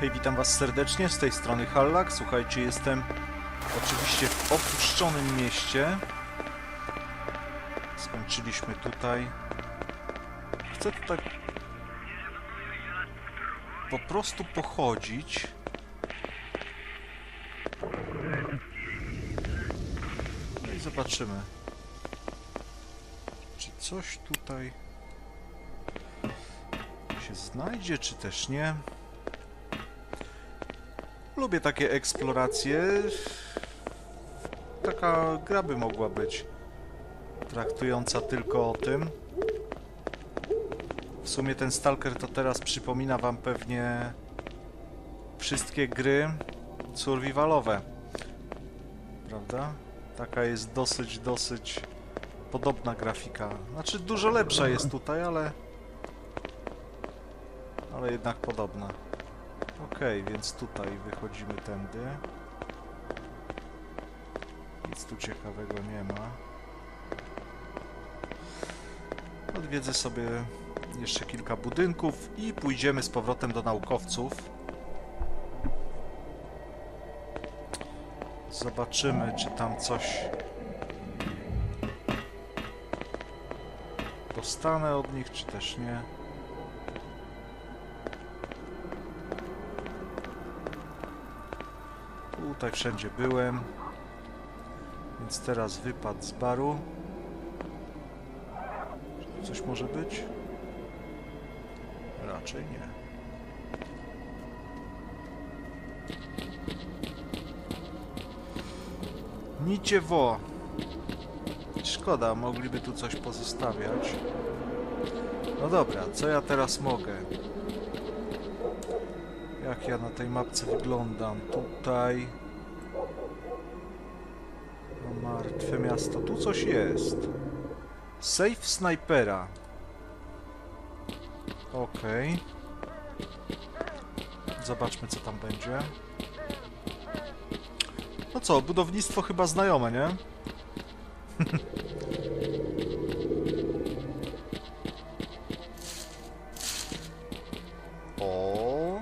Hej, witam was serdecznie, z tej strony Hallak. Słuchajcie, jestem oczywiście w opuszczonym mieście. Skończyliśmy tutaj. Chcę tutaj po prostu pochodzić. No i zobaczymy. Czy coś tutaj się znajdzie, czy też nie. Lubię takie eksploracje. Taka gra by mogła być. Traktująca tylko o tym. W sumie ten Stalker to teraz przypomina wam pewnie wszystkie gry survivalowe. Prawda? Taka jest dosyć, dosyć podobna grafika. Znaczy dużo lepsza jest tutaj, ale ale jednak podobna. Okej, więc tutaj wychodzimy tędy. Nic tu ciekawego nie ma. Odwiedzę sobie jeszcze kilka budynków i pójdziemy z powrotem do naukowców. Zobaczymy, czy tam coś dostanę od nich, czy też nie. Tutaj wszędzie byłem. Więc teraz wypad z baru. Czy coś może być? Raczej nie. Nicie wo. Szkoda, mogliby tu coś pozostawiać. No dobra, co ja teraz mogę? Jak ja na tej mapce wyglądam? Tutaj. Miasto. Tu coś jest. Safe snajpera. Okej. Zobaczmy, co tam będzie. No co, budownictwo chyba znajome, nie? o.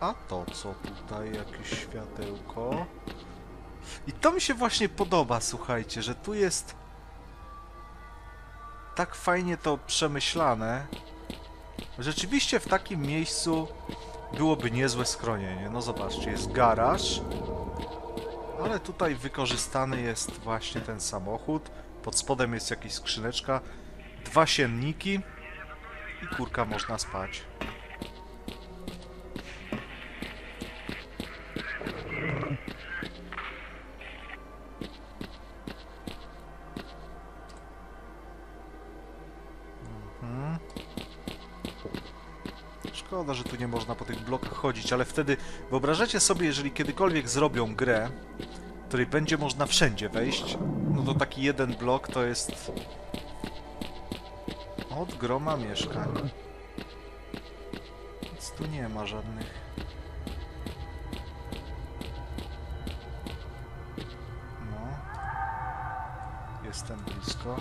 A to co tutaj? Jakieś światełko. I to mi się właśnie podoba, słuchajcie, że tu jest tak fajnie to przemyślane. Rzeczywiście w takim miejscu byłoby niezłe schronienie. No zobaczcie, jest garaż, ale tutaj wykorzystany jest właśnie ten samochód. Pod spodem jest jakaś skrzyneczka, dwa sienniki i kurka można spać. Szkoda, że tu nie można po tych blokach chodzić, ale wtedy wyobrażacie sobie, jeżeli kiedykolwiek zrobią grę, w której będzie można wszędzie wejść, no to taki jeden blok to jest od groma mieszkań. Więc tu nie ma żadnych. No. Jestem blisko.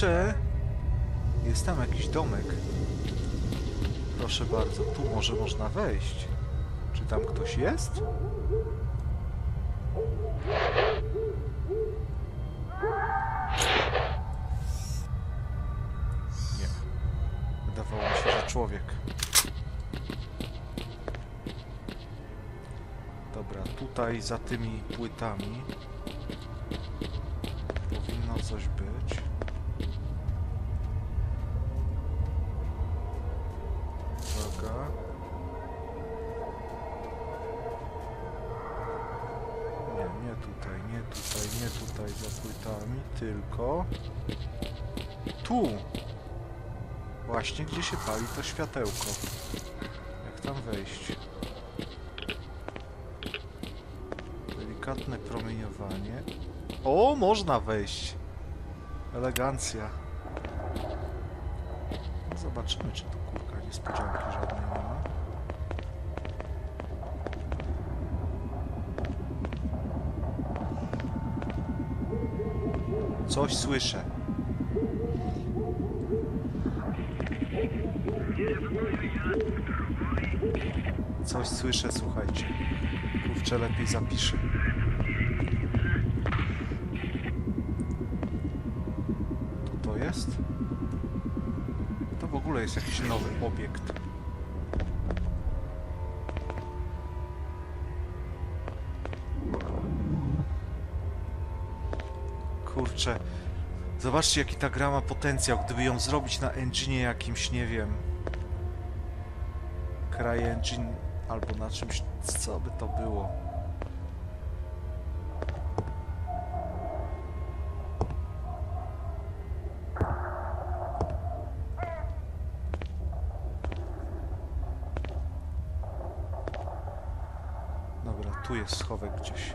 Kurcze! Jest tam jakiś domek. Proszę bardzo, tu może można wejść. Czy tam ktoś jest? Nie. Wydawało mi się, że człowiek. Dobra, tutaj za tymi płytami tutaj, nie tutaj, za płytami, tylko tu! Właśnie gdzie się pali to światełko. Jak tam wejść? Delikatne promieniowanie. O, można wejść. Elegancja. Zobaczymy, czy tu kurka niespodzianki żadnej Coś słyszę. Coś słyszę, słuchajcie. Kurczę, lepiej zapiszę. To to jest? To w ogóle jest jakiś nowy obiekt. Zobaczcie, jaki ta gra ma potencjał, gdyby ją zrobić na engine jakimś, nie wiem... CryEngine albo na czymś, co by to było? Dobra, tu jest schowek gdzieś.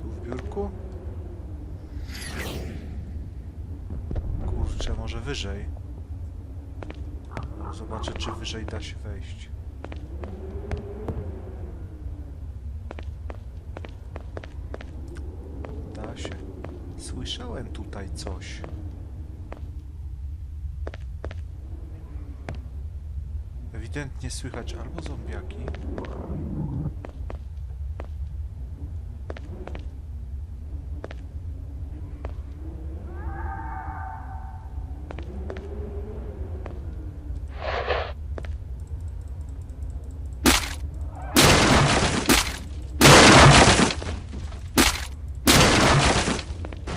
Tu w biurku? Kurczę, może wyżej. Zobaczę, czy wyżej da się wejść. Da się. Słyszałem tutaj coś. Ewidentnie słychać albo zombiaki,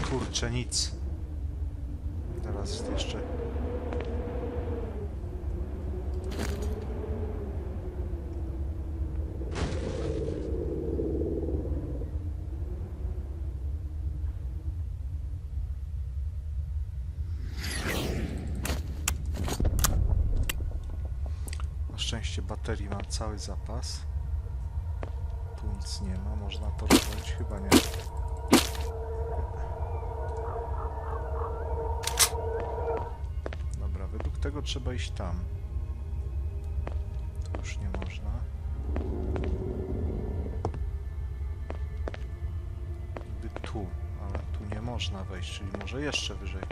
Kurczę, nic. Teraz jeszcze. Na szczęście baterii mam cały zapas. Tu nic nie ma, można to robić? Chyba nie. Dobra, tego trzeba iść tam. Tu już nie można. Niby tu, ale tu nie można wejść, czyli może jeszcze wyżej.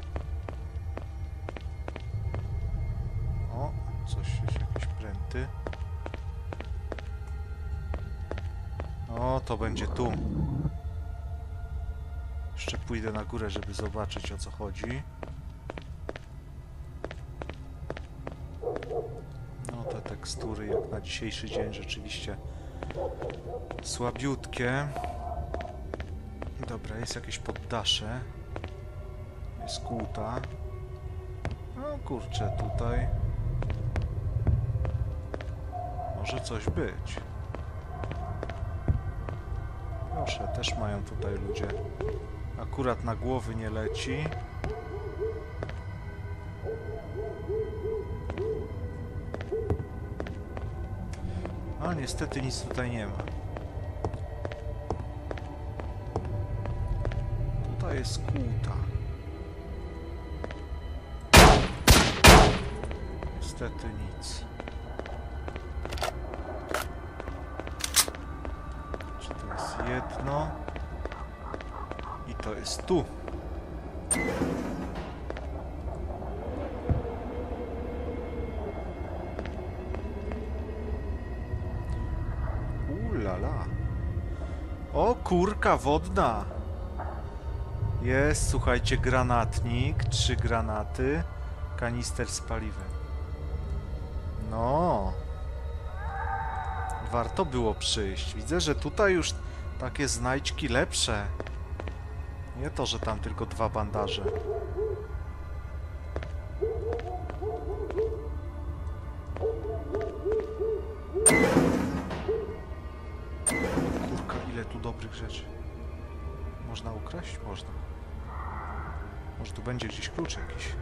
O, coś jakieś pręty. O, to będzie tu. Jeszcze pójdę na górę, żeby zobaczyć o co chodzi. Jak na dzisiejszy dzień rzeczywiście słabiutkie. Dobra, jest jakieś poddasze. Jest kłuta. No kurczę, tutaj może coś być. Proszę, też mają tutaj ludzie. Akurat na głowy nie leci. Niestety nic tutaj nie ma. Tutaj jest kłuta. Niestety nic. Czy to jest jedno? I to jest tu. Kurka wodna. Jest, słuchajcie, granatnik, trzy granaty, kanister z paliwem. No. Warto było przyjść. Widzę, że tutaj już takie znajdźki lepsze. Nie to, że tam tylko dwa bandaże. Dobrych rzeczy. Można ukraść? Można. Może tu będzie gdzieś klucz jakiś.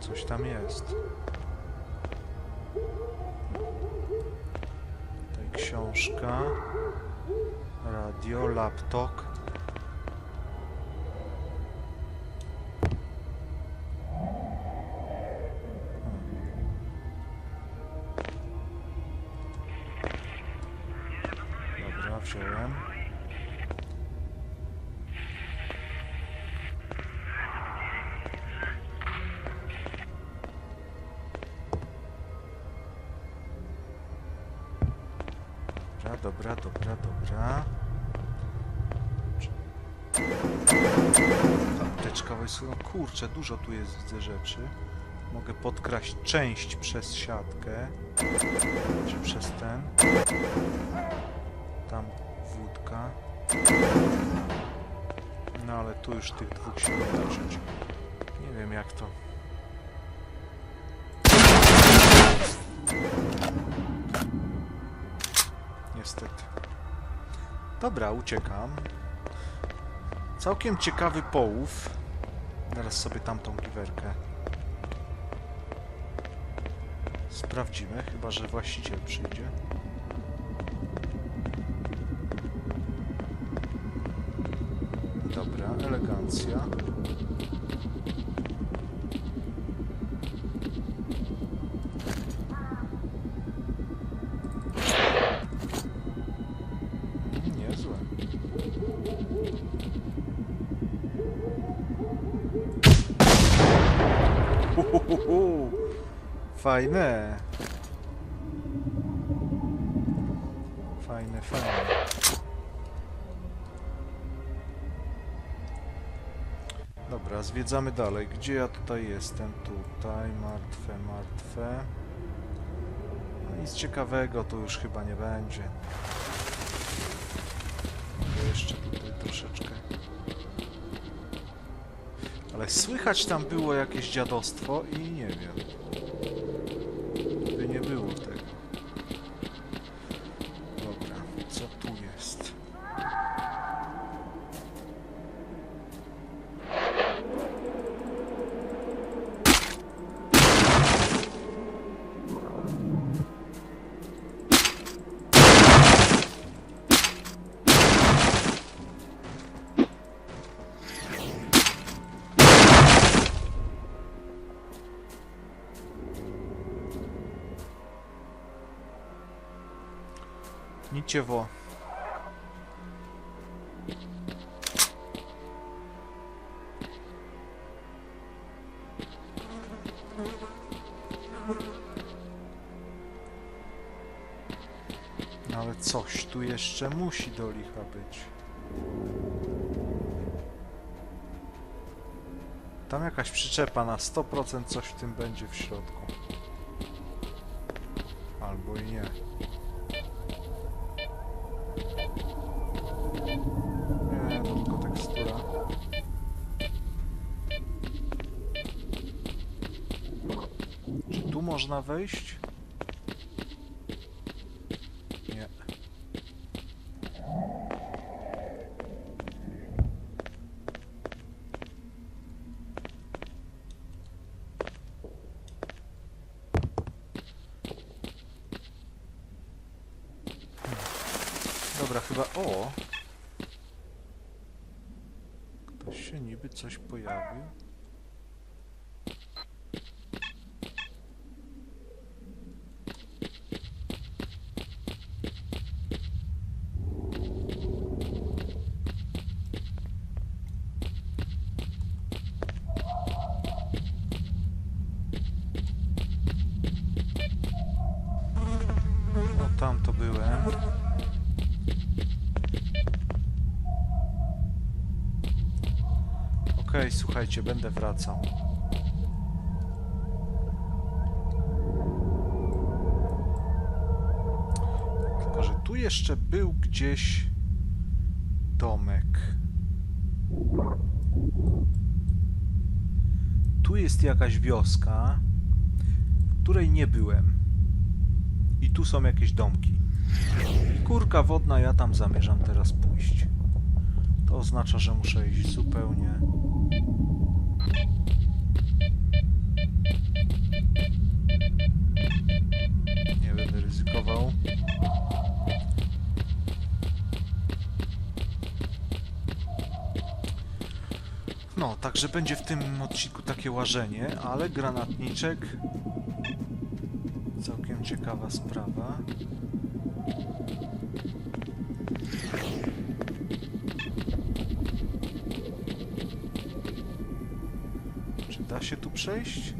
Coś tam jest. książka, radio, laptop. Dobra. Apteczka wojskowa. Kurczę, dużo tu jest, widzę rzeczy. Mogę podkraść część przez siatkę. Czy przez ten. Tam wódka. No ale tu już tych dwóch się nie da. Nie wiem jak to. Niestety. Dobra, uciekam. Całkiem ciekawy połów. Teraz sobie tamtą kiwerkę. Sprawdzimy, chyba że właściciel przyjdzie. Dobra, elegancja. Uhuhuhu. Fajne. Fajne, fajne. Dobra, zwiedzamy dalej. Gdzie ja tutaj jestem? Tutaj, martwe, martwe. No nic ciekawego tu już chyba nie będzie. Jeszcze tutaj troszeczkę. Ale słychać tam było jakieś dziadostwo i nie wiem. Ничего. No ale coś tu jeszcze musi do licha być. Tam jakaś przyczepa na 100% coś w tym będzie w środku. Można wejść? Nie. Dobra, chyba... O! Ktoś się niby coś pojawił. No tam to byłem. Okej, słuchajcie, będę wracał. Tylko, że tu jeszcze był gdzieś domek. Tu jest jakaś wioska, w której nie byłem tu są jakieś domki. Kurka wodna, ja tam zamierzam teraz pójść. To oznacza, że muszę iść zupełnie... Nie będę ryzykował. No, także będzie w tym odcinku takie łażenie, ale granatniczek ciekawa sprawa. Czy da się tu przejść?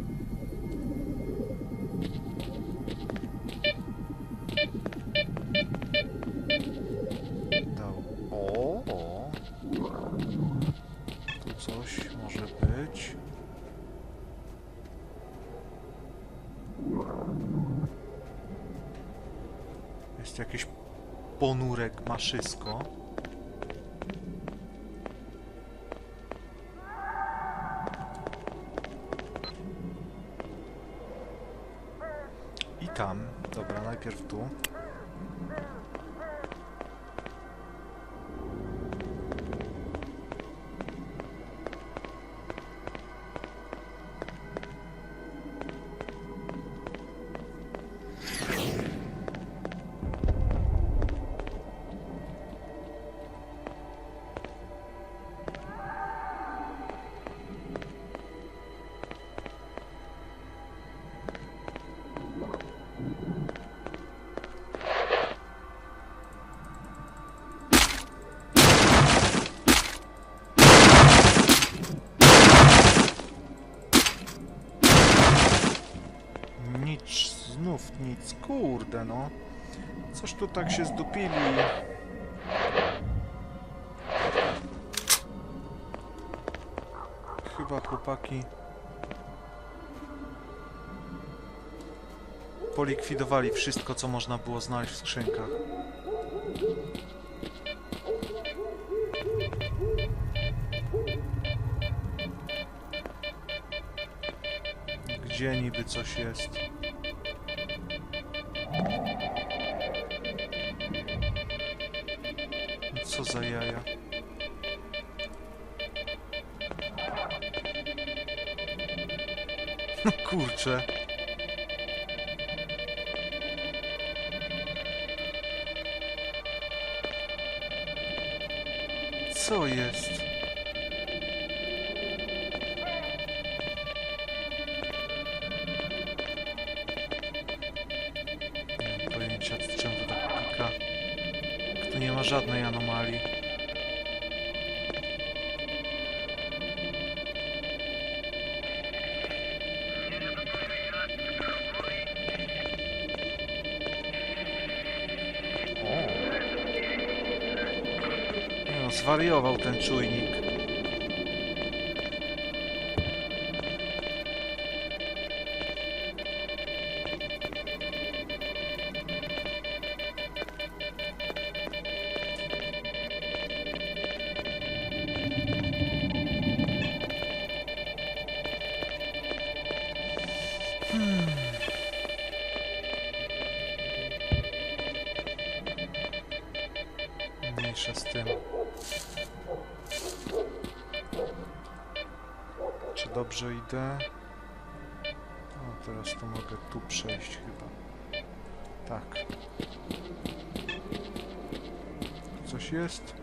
wszystko. Kurde no. Coś tu tak się zdupili. Chyba chłopaki... Polikwidowali wszystko, co można było znaleźć w skrzynkach. Gdzie niby coś jest? zwariował ten czujnik. Just.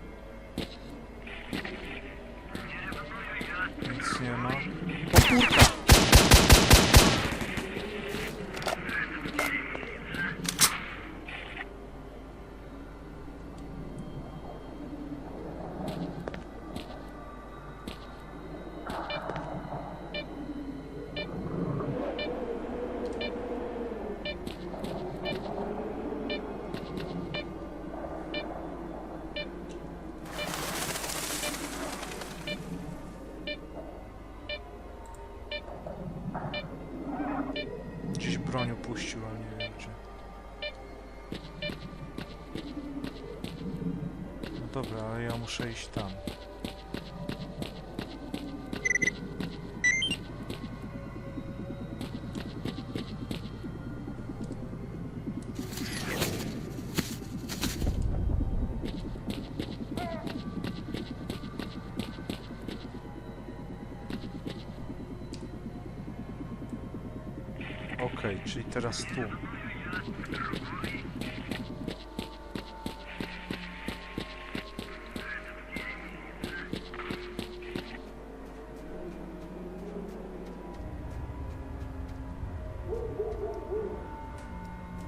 Czyli teraz tu.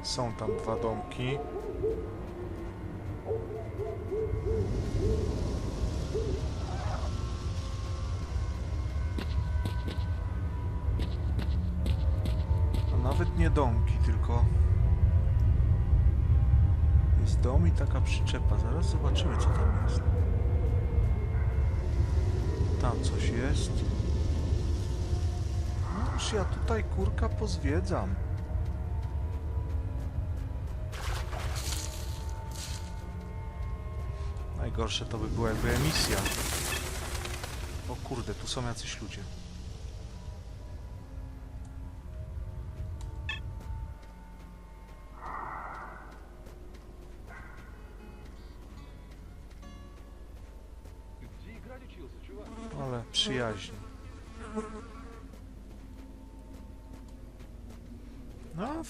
Są tam dwa domki. Dom i taka przyczepa. Zaraz zobaczymy, co tam jest. Tam coś jest. No już ja tutaj kurka pozwiedzam. Najgorsze to by była jakby emisja. O kurde, tu są jacyś ludzie.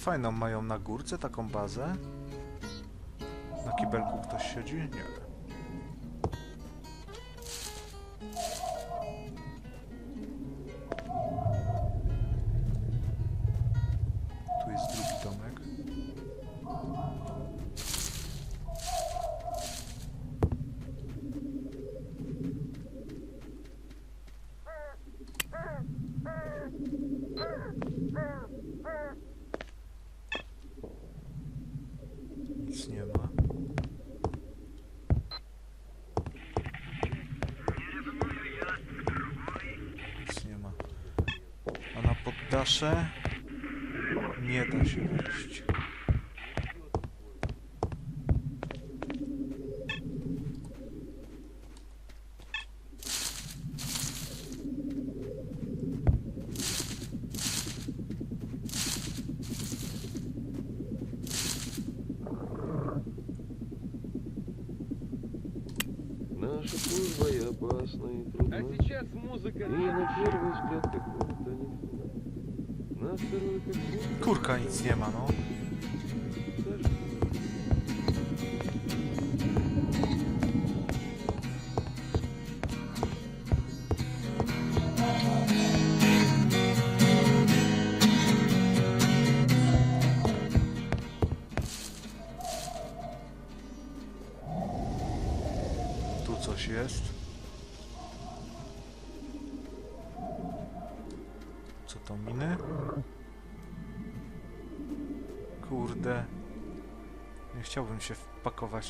Fajną mają na górce taką bazę. Na kibelku ktoś siedzi? Nie. Poddasze nie da się wejść. Наша служба и опасна, и А трудна. сейчас музыка. И на первый взгляд как будто не Kurka nic nie ma, no.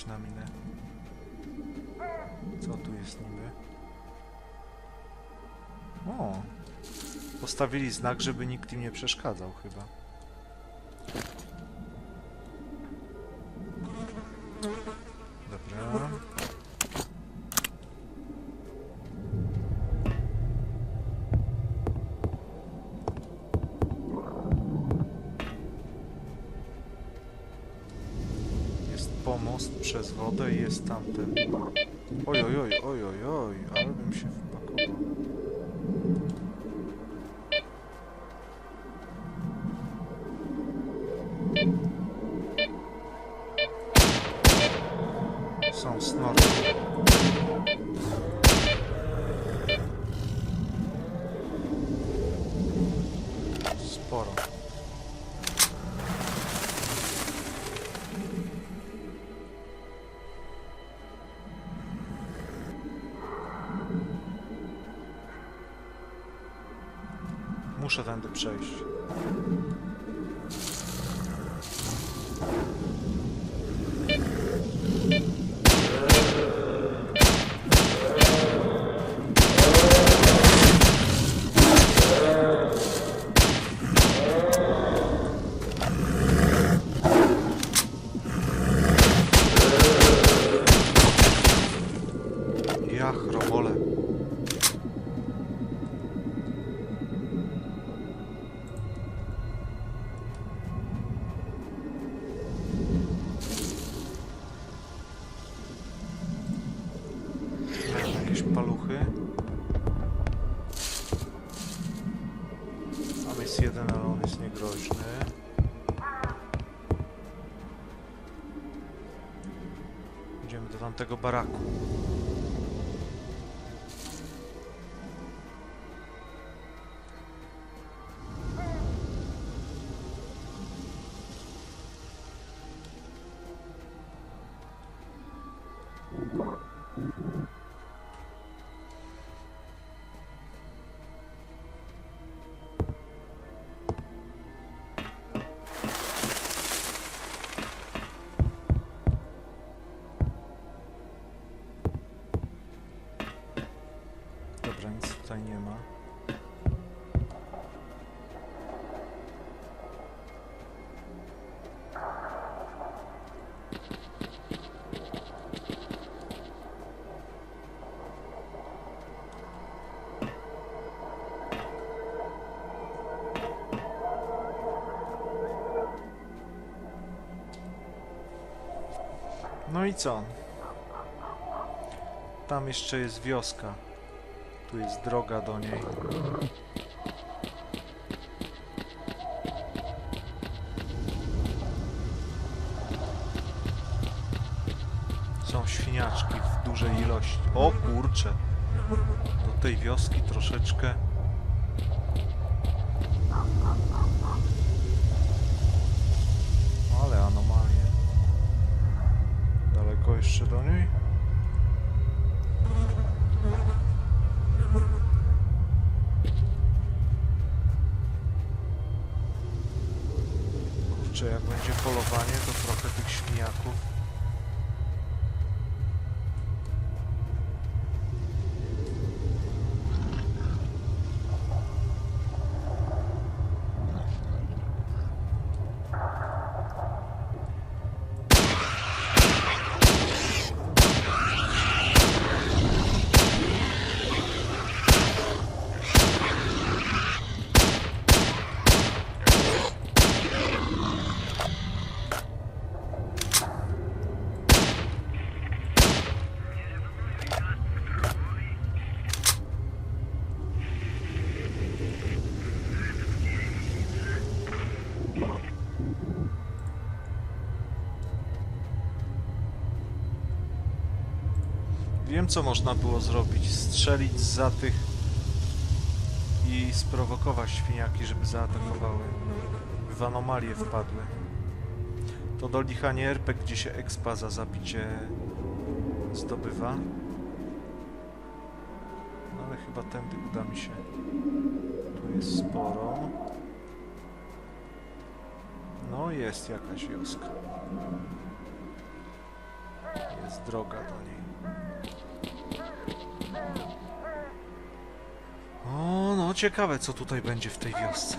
Na. Co tu jest niby? O! Postawili znak, żeby nikt im nie przeszkadzał chyba. Dobra. Przez wodę i jest tamten. Oj, oj, oj, oj, oj, oj, ale bym się przejść. Tamtego baraku. Tutaj nie ma. No i co? Tam jeszcze jest wioska. Tu jest droga do niej. Są świniaczki w dużej ilości. O kurcze! Do tej wioski troszeczkę. Co można było zrobić. Strzelić za tych i sprowokować świniaki, żeby zaatakowały. W anomalię wpadły. To do licha nie gdzie się expa za zabicie zdobywa. No ale chyba tędy uda mi się. Tu jest sporo. No jest jakaś wioska. Jest droga do niej. O, no ciekawe co tutaj będzie w tej wiosce.